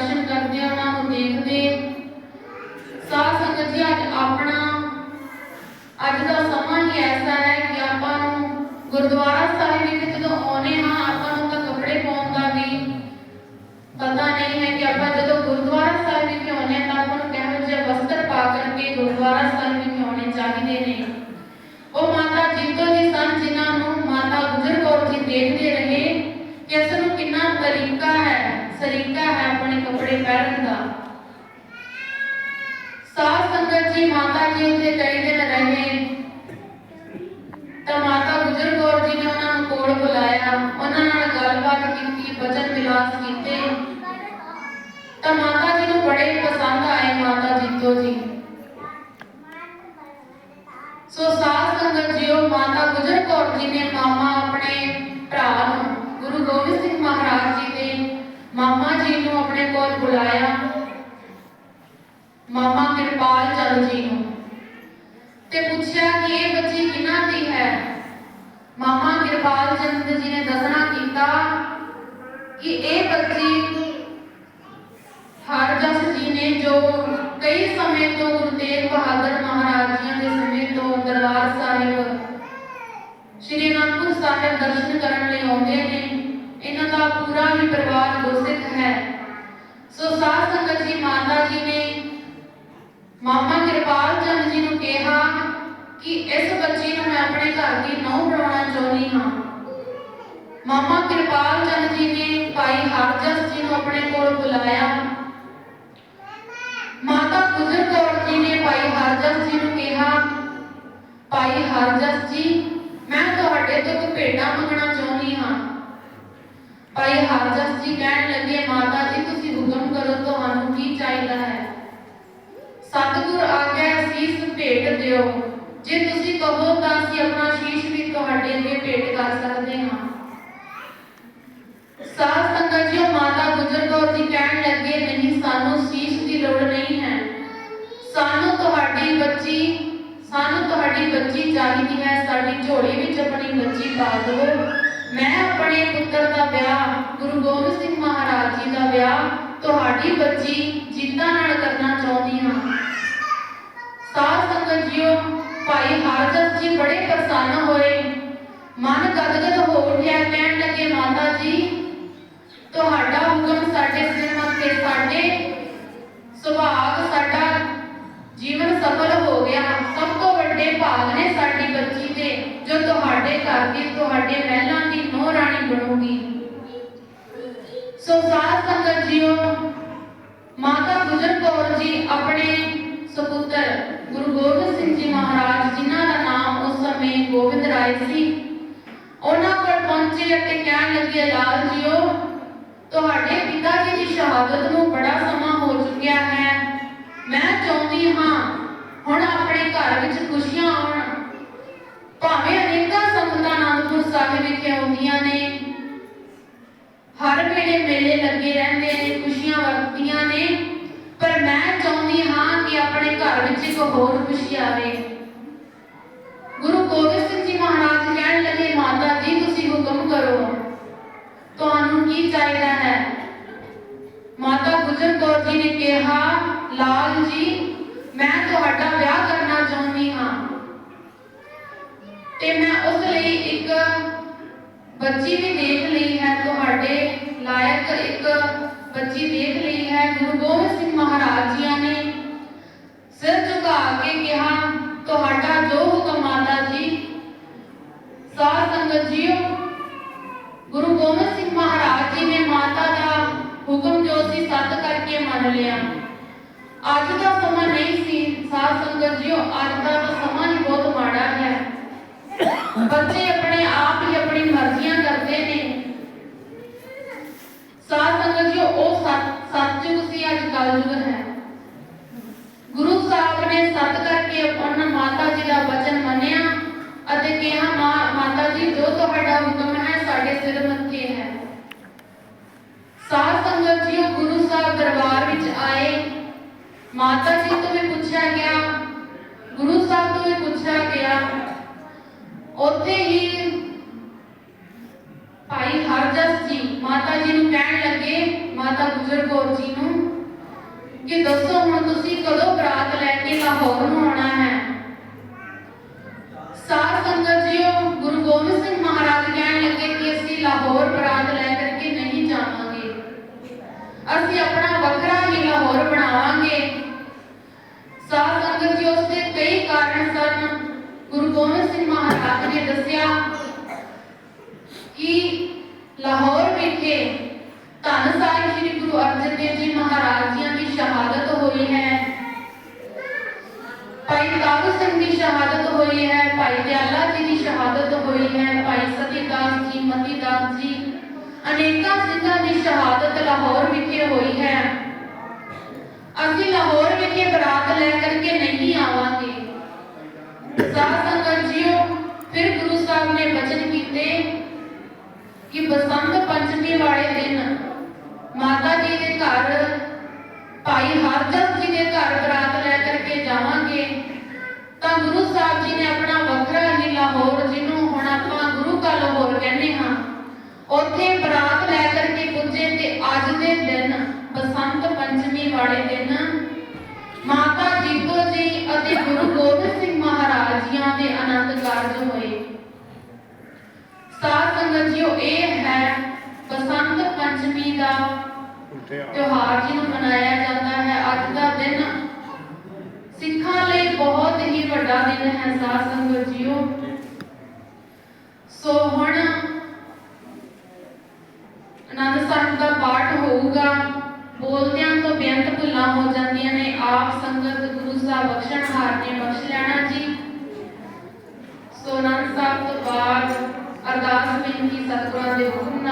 ਦਰਸ਼ਨ ਕਰਦੇ ਉਹਨਾਂ ਨੂੰ ਦੇਖਦੇ। ਸਾਧ ਸੰਗਤ ਜੀ, ਅੱਜ ਆਪਣਾ, ਅੱਜ ਦਾ ਸਮਾਂ ਹੀ ਐਸਾ ਹੈ ਕਿ ਆਪਾਂ ਨੂੰ ਗੁਰਦੁਆਰਾ ਸਾਹਿਬ ਵਿੱਚ ਜਦੋਂ ਆਉਨੇ ਹਾਂ, ਆਪਾਂ ਨੂੰ ਤਾਂ ਕੱਪੜੇ ਪਾਉਣ ਦਾ ਵੀ ਪਤਾ ਨਹੀਂ ਹੈ ਕਿ ਆਪਾਂ ਜਦੋਂ ਗੁਰਦੁਆਰਾ ਸਾਹਿਬ ਵਿੱਚ ਆਉਨੇ ਹਾਂ, ਤਾਂ ਆਪਾਂ ਨੂੰ ਕਿਹੋ ਜਿਹੇ ਵਸਤਰ ਪਾ ਕਰਕੇ ਗੁਰਦੁਆਰਾ ਸਾਹਿਬ ਵਿੱਚ ਆਉਣੇ ਚਾਹੀਦੇ ਨੇ। ਉਹ ਮਾਤਾ ਜੀਤੋ ਜੀ ਸਨ, ਜਿਨ੍ਹਾਂ ਨੂੰ ਮਾਤਾ ਗੁਜਰ ਕੌਰ ਜੀ ਦੇਖਦੇ ਰਹੇ ਕਿ ਇਸ ਨੂੰ ਕਿੰਨਾ ਤਰੀਕਾ ਹੈ। ਸਰੀਕਾ ਹੈ ਆਪਣੇ ਕੱਪੜੇ ਪਹਿਨਣ ਦਾ। ਸਾਧ ਸੰਗਤ ਜੀ, ਮਾਤਾ ਜੀ ਉੱਥੇ ਕਈ ਦਿਨ ਰਹੇ। ਤਾਂ ਮਾਤਾ ਗੁਜਰ ਕੌਰ ਜੀ ਨੇ ਉਹਨਾਂ ਨੂੰ ਕੋਲ ਬੁਲਾਇਆ। ਉਹਨਾਂ ਨਾਲ ਗੱਲਬਾਤ ਕੀਤੀ ਬਚਨ ਵਿਲਾਸ ਕੀਤੇ। ਤਾਂ ਮਾਤਾ ਜੀ ਨੂੰ ਬੜੇ ਪਸੰਦ ਆਏ ਮਾਤਾ ਜੀਤੋ ਜੀ। ਸੋ ਸਾਧ ਸੰਗਤ ਜੀਓ, ਮਾਤਾ ਗੁਜਰ ਕੌਰ ਜੀ ਨੇ ਮਾਮਾ ਆਪਣੇ ਭਰਾ ਨੂੰ ਗੁਰੂ ਗੋਬਿੰਦ ਸਿੰਘ ਮਹਾਰਾਜ ਜੀ ਦੇ ਮਾਮਾ ਜੀ ਨੂੰ ਆਪਣੇ ਕੋਲ ਬੁਲਾਇਆ। ਮਾਮਾ ਕਿਰਪਾਲ ਚੰਦ ਜੀ ਨੂੰ ਤੇ ਪੁੱਛਿਆ ਕਿ ਇਹ ਬੱਚੀ ਕਿਹਨਾਂ ਦੀ ਹੈ? ਮਾਮਾ ਕਿਰਪਾਲ ਚੰਦ ਜੀ ਨੇ ਦੱਸਣਾ ਕੀਤਾ ਕਿ ਇਹ ਬੱਚੀ ਹਰਜਸ ਜੀ ਨੇ ਜੋ ਕਈ ਸਮੇਂ ਤੋਂ ਗੁਰੂ ਤੇਗ ਬਹਾਦਰ ਮਹਾਰਾਜ ਜੀ ਦੇ ਸਮੇਂ ਤੋਂ ਦਰਬਾਰ ਸਾਹਿਬ, ਸ਼੍ਰੀ ਅਨੰਦਪੁਰ ਸਾਹਿਬ ਦਰਸ਼ਨ ਕਰਨ ਲਈ ਆਉਂਦੇ ਨੇ ਇਹਨਾਂ ਦਾ ਪੂਰਾ ਹੀ ਪਰਿਵਾਰ ਗੁਰਸਿੱਖ ਹੈ। ਸੋ ਸਾਧ ਸੰਗਤ ਜੀ, ਮਾਤਾ ਜੀ ਨੇ ਮਾਮਾ ਕਿਰਪਾਲ ਚੰਦ ਜੀ ਨੂੰ ਕਿਹਾ ਕਿ ਇਸ ਬੱਚੀ ਨੂੰ ਮੈਂ ਆਪਣੇ ਘਰ ਦੀ ਨੌਂ ਬਣਾਉਣਾ ਚਾਹੁੰਦੀ ਹਾਂ। ਮਾਮਾ ਕਿਰਪਾਲ ਚੰਦ ਜੀ ਨੇ ਭਾਈ ਹਰਜਸ ਜੀ ਨੂੰ ਆਪਣੇ ਕੋਲ ਬੁਲਾਇਆ। ਮਾਤਾ ਗੁਜਰ ਕੌਰ ਜੀ ਨੇ ਭਾਈ ਹਰਜਸ ਜੀ ਨੂੰ ਕਿਹਾ, ਭਾਈ ਹਰਜਸ ਜੀ, ਮੈਂ ਤੁਹਾਡੇ ਤੋਂ ਕੋਈ ਭੇਟਾ ਭਾਈ ਜੀ ਕਹਿਣ ਲੱਗੇ, ਮਾਤਾ ਜੀ, ਤੁਸੀਂ ਹੁਕਮ ਕਰੋ, ਤੁਹਾਨੂੰ ਕੀ ਚਾਹੀਦਾ ਹੈ? ਸਤਿਗੁਰ ਆਗਿਆ ਸੀਸ ਭੇਟ ਦਿਓ। ਜੇ ਤੁਸੀਂ ਕਹੋ ਤਾਂ ਅਸੀਂ ਆਪਣਾ ਸ਼ੀਸ਼ ਵੀ ਤੁਹਾਡੇ ਅੱਗੇ ਭੇਟ ਕਰ ਸਕਦੇ ਹਾਂ। ਸਾਧ ਸੰਗਤ ਜੀ ਮਾਤਾ ਗੁਜਰ ਕੌਰ ਜੀ ਕਹਿਣ ਲੱਗੇ, ਨਹੀਂ, ਸਾਨੂੰ ਸੀਸ ਦੀ ਲੋੜ ਨਹੀਂ ਹੈ। ਸਾਨੂੰ ਤੁਹਾਡੀ ਬੱਚੀ, ਸਾਨੂੰ ਤੁਹਾਡੀ ਬੱਚੀ ਚਾਹੀਦੀ ਹੈ। ਸਾਡੀ ਝੋਲੀ ਵਿੱਚ ਆਪਣੀ ਬੱਚੀ ਪਾ ਦਿਓ। ਮੈਂ ਆਪਣੇ ਪੁੱਤਰ ਦਾ ਵਿਆਹ, ਗੁਰੂ ਗੋਬਿੰਦ ਸਿੰਘ ਮਹਾਰਾਜ ਜੀ ਦਾ ਵਿਆਹ ਤੁਹਾਡੀ ਬੱਚੀ ਜੀਤਾ ਨਾਲ ਕਰਨਾ ਚਾਹੁੰਦੀ ਹਾਂ। ਸਾਧ ਸੰਗਤ ਜੀਓ, ਭਾਈ ਹਰਜਸ ਜੀ ਬੜੇ ਪ੍ਰਸੰਨ ਹੋਏ। ਮਨ ਗਦਗਦ ਹੋ ਉੱਠਿਆ, ਕਹਿਣ ਲੱਗੇ, ਮਾਤਾ ਜੀ, ਤੁਹਾਡਾ ਹੁਕਮ ਸਾਡੇ ਸਿਰ ਮੱਥੇ, ਸਾਡੇ ਸੁਭਾਗ, ਸਾਡਾ ਜੀਵਨ ਸਫਲ ਹੋ ਗਿਆ। ਸਭ ਤੋਂ ਵੱਡੇ ਭਾਗ ਨੇ ਸਾਡੀ ਬੱਚੀ ਦੇ ਜੋ ਤੁਹਾਡੇ ਘਰ ਦੀ, ਤੁਹਾਡੇ ਮਹਿਲਾਂ ਦੀ ਨੋ ਰਾਣੀ ਬਣੂਗੀ। ਸੋ ਸਾਧ ਸੰਗਤ ਜੀਓ, ਮਾਤਾ ਗੁਜਰ ਕੌਰ ਜੀ ਆਪਣੇ ਸੁਪੁੱਤਰ ਗੁਰੂ ਗੋਬਿੰਦ ਸਿੰਘ ਜੀ ਮਹਾਰਾਜ, ਜਿਨ੍ਹਾਂ ਦਾ ਨਾਮ ਉਸ ਸਮੇਂ ਗੋਬਿੰਦ ਰਾਏ ਸੀ, ਉਹਨਾਂ ਕੋਲ ਪਹੁੰਚੇ ਅਤੇ ਕਹਿਣ ਲੱਗੇ, ਲਾਲ ਜੀਓ, ਤੁਹਾਡੇ ਪਿਤਾ ਜੀ ਦੀ ਸ਼ਹਾਦਤ ਨੂੰ ਬੜਾ ਸਮਾਂ ਹੋ ਚੁੱਕਿਆ ਹੈ। ਮੈਂ ਚਾਹੁੰਦੀ ਹਾਂ, ਹੁਣ ਆਪਣੇ ਘਰ ਵਿੱਚ ਖੁਸ਼ੀਆਂ ਆਉਣ। ਭਾਵੇਂ ਅਨੇਕਾਂ ਸੰਗਤਾਂ ਅਨੰਦਪੁਰ ਸਾਹਿਬ ਵਿਖੇ ਨੇ। ਹਰ ਵੇਲੇ ਮੇਲੇ ਲੱਗੇ ਰਹਿੰਦੇ ਨੇ, ਖੁਸ਼ੀਆਂ ਵਰਤਦੀਆਂ ਨੇ। ਪਰ ਮੈਂ ਚਾਹੁੰਦੀ ਹਾਂ ਕਿ ਆਪਣੇ ਘਰ ਵਿੱਚ ਇੱਕ ਹੋਰ ਖੁਸ਼ੀ ਆਵੇ। ਗੁਰੂ ਗੋਬਿੰਦ ਸਿੰਘ ਜੀ ਮਹਾਰਾਜ ਕਹਿਣ ਲੱਗੇ, ਮਾਤਾ ਜੀ, ਤੁਸੀਂ ਹੁਕਮ ਕਰੋ। ਤੁਹਾਨੂੰ ਕੀ ਚਾਹੀਦਾ ਹੈ? ਮਾਤਾ ਗੁਜਰ ਕੌਰ ਜੀ ਨੇ ਕਿਹਾ, ਲਾਲ ਜੀ, ਮੈਂ ਤੁਹਾਡਾ ਵਿਆਹ ਕਰਨਾ ਚਾਹੁੰਦੀ ਹਾਂ। ਤੇ ਮੈਂ ਉਸ ਲਈ ਇੱਕ ਬੱਚੀ ਵੀ ਦੇਖ ਲਈ ਹੈ, ਤੁਹਾਡੇ ਲਾਇਕ ਇੱਕ ਬੱਚੀ ਦੇਖ ਲਈ ਹੈ, ਗੁਰੂ ਗੋਬਿੰਦ ਸਿੰਘ ਮਹਾਰਾਜ ਜੀ ਨੇ ਸਿਰ ਝੁਕਾ ਕੇ ਕਿਹਾ, ਤੁਹਾਡਾ ਜੋ ਹੁਕਮ ਮਾਤਾ ਜੀ, ਸਾਧ ਸੰਗਤ ਜੀਓ। ਗੁਰੂ ਗੋਬਿੰਦ ਸਿੰਘ ਮਹਾਰਾਜ ਜੀ ਨੇ ਮਾਤਾ ਦਾ ਹੁਕਮ ਜੋ ਸੀ ਸੱਤ ਕਰਕੇ ਮੰਨ ਲਿਆ। ਅੱਜ ਦਾ ਸਮਾਂ ਨਹੀਂ ਸੀ, ਸਾਧ ਸੰਗਤ ਜੀਓ, ਅੱਜ ਦਾ ਸਮਾਂ ਹੀ ਬਹੁਤ ਮਾੜਾ ਹੈ। ਬੱਚੇ ਆਪਣੇ ਆਪਣੀ ਕਰਦੇ ਨੇ। ਸਾਧ ਸੰਗਤ ਜੀਓ ਉਹ ਸੱਚ ਸੀ ਅੱਜ ਕਲਯੁਗ ਹੈ। ਗੁਰੂ ਸਾਹਿਬ ਨੇ ਸਤ ਕਰਕੇ ਉਹਨਾਂ ਮਾਤਾ ਜੀ ਦਾ ਵਚਨ ਮੰਨਿਆ ਅਤੇ ਕਿਹਾ ਮਾਤਾ ਜੀ, ਜੋ ਤੁਹਾਡਾ ਹੁਕਮ ਹੈ, ਸਾਡੇ ਸਿਰ ਮੱਥੇ ਹੈ। ਸਾਧ ਸੰਗਤ ਜੀਓ ਗੁਰੂ ਸਾਹਿਬ ਦਰਬਾਰ ਵਿੱਚ ਆਏ। ਮਾਤਾ ਜੀ ਤੋਂ ਵੀ ਪੁੱਛਿਆ ਗਿਆ। ਗੁਰੂ ਸਾਹਿਬ ਤੋਂ ਵੀ ਪੁੱਛਿਆ ਗਿਆ। ਉੱਥੇ ਹੀ ਭਾਈ ਹਰਜਸ ਜੀ, ਮਾਤਾ ਜੀ ਨੂੰ ਕਹਿਣ ਲੱਗੇ, ਮਾਤਾ ਗੁਜਰ ਕੌਰ ਜੀ ਨੂੰ, ਕਿ ਦੱਸੋ ਹੁਣ ਤੁਸੀਂ ਕਦੋਂ ਬਰਾਤ ਲੈ ਕੇ ਲਾਹੌਰ ਨੂੰ ਆਉਣਾ ਹੈ? ਸਾਧ ਸੰਗਤ ਜੀਓ, ਗੁਰੂ ਗੋਬਿੰਦ ਸਿੰਘ ਮਹਾਰਾਜ ਕਹਿਣ ਲੱਗੇ ਕਿ ਅਸੀਂ ਲਾਹੌਰ ਬਰਾਤ ਲੈ ਕਰਕੇ ਨਹੀਂ ਜਾਵਾਂਗੇ। ਅਸੀਂ ਆਪਣਾ ਵੱਖਰਾ ਹੀ ਲਾਹੌਰ ਬਣਾਵਾਂਗੇ। ਸਾਧ ਸੰਗਤ ਜੀ ਉਸ ਦੇ ਕਈ ਕਾਰਨ ਸਨ। ਗੁਰੂ ਗੋਬਿੰਦ ਸਿੰਘ ਮਹਾਰਾਜ ਨੇ ਦੱਸਿਆ ਕਿ ਲਾਹੌਰ ਵਿਖੇ ਧੰਨ ਸਾਹਿਬ ਸ੍ਰੀ ਗੁਰੂ ਅਰਜਨ ਦੇਵ ਜੀ ਮਹਾਰਾਜ ਜੀਆਂ ਦੀ ਸ਼ਹਾਦਤ ਹੋਈ ਹੈ ਭਾਈ ਤਾਰੂ ਸਿੰਘ ਦੀ ਸ਼ਹਾਦਤ ਹੋਈ ਹੈ ਭਾਈ ਦਿਆਲਾ ਜੀ ਦੀ ਸ਼ਹਾਦਤ ਹੋਈ ਹੈ ਭਾਈ ਸਤੀਦਾਸ ਜੀ ਮਤੀਦਾਸ ਜੀ ਅਨੇਕਾਂ ਸਿੰਘਾਂ ਦੀ ਸ਼ਹਾਦਤ ਲਾਹੌਰ ਵਿਖੇ ਹੋਈ ਹੈ ਅਸੀਂ ਲਾਹੌਰ ਵਿਖੇ ਬਰਾਤ ਲੈ ਕਰਕੇ ਨਹੀਂ ਆਵਾਂਗੇ। ਸਾਧ ਸੰਗਤ ਜੀਓ ਫਿਰ ਗੁਰੂ ਸਾਹਿਬ ਨੇ ਬਚਨ ਕੀਤੇ ਕਿ ਬਸੰਤ ਪੰਚਮੀ ਵਾਲੇ ਦਿਨ ਮਾਤਾ ਜੀ ਦੇ ਘਰ ਭਾਈ ਹਰਜਸ ਜੀ ਦੇ ਘਰ ਬਰਾਤ ਲੈ ਕਰਕੇ ਜਾਵਾਂਗੇ, ਤਾਂ ਗੁਰੂ ਸਾਹਿਬ ਜੀ ਨੇ ਆਪਣਾ ਵੱਖਰਾ ਹੀ ਲਾਹੌਰ, ਜਿਹਨੂੰ ਹੁਣ ਆਪਾਂ ਗੁਰੂ ਕਾ ਲਾਹੌਰ ਕਹਿੰਦੇ ਹਾਂ, ਉੱਥੇ ਬਰਾਤ ਲੈ ਕਰਕੇ ਪੁੱਜੇ ਤੇ ਅੱਜ ਦੇ ਦਿਨ ਬਸੰਤ ਪੰਚਮੀ ਵਾਲੇ ਦਿਨ ਮਾਤਾ ਜੀਤੋ ਜੀ ਅਤੇ ਗੁਰੂ ਗੋਬਿੰਦ ਸਿੰਘ ਮਹਾਰਾਜ ਜੀਆਂ ਦੇ ਆਨੰਦ ਕਾਰਜ ਹੋਏ ਸਾਧ ਸੰਗਤ ਜੀਓ ਇਹ ਹੈ ਬਸੰਤ ਪੰਚਮੀ ਦਾ ਤਿਉਹਾਰ। ਜਿਹਨੂੰ ਮਨਾਇਆ ਜਾਂਦਾ ਹੈ, ਅੱਜ ਦਾ ਦਿਨ ਸਿੱਖਾਂ ਲਈ ਬਹੁਤ ਹੀ ਵੱਡਾ ਦਿਨ ਹੈ, ਸਾਧ ਸੰਗਤ ਜੀਓ। ਸੋ ਹੁਣ ਆਨੰਦ ਸਾਹਿਬ ਦਾ ਪਾਠ ਹੋਊਗਾ। ਬੋਲਦਿਆਂ ਤੋਂ ਬੇਅੰਤ ਭੁੱਲਾਂ ਹੋ ਜਾਂਦੀਆਂ ਨੇ। ਆਪ ਸੰਗਤ ਗੁਰੂ ਸਾਹਿਬ ਬਖਸ਼ਣਹਾਰ ਨੇ ਬਖਸ਼ ਲੈਣਾ ਜੀ। ਸੋ ਆਨੰਦ ਸਾਹਿਬ ਤੋਂ ਬਾਅਦ ਅਰਦਾਸ, ਬੇਨਤੀ ਸਤਿਗੁਰਾਂ ਦੇ ਹੁਕਮ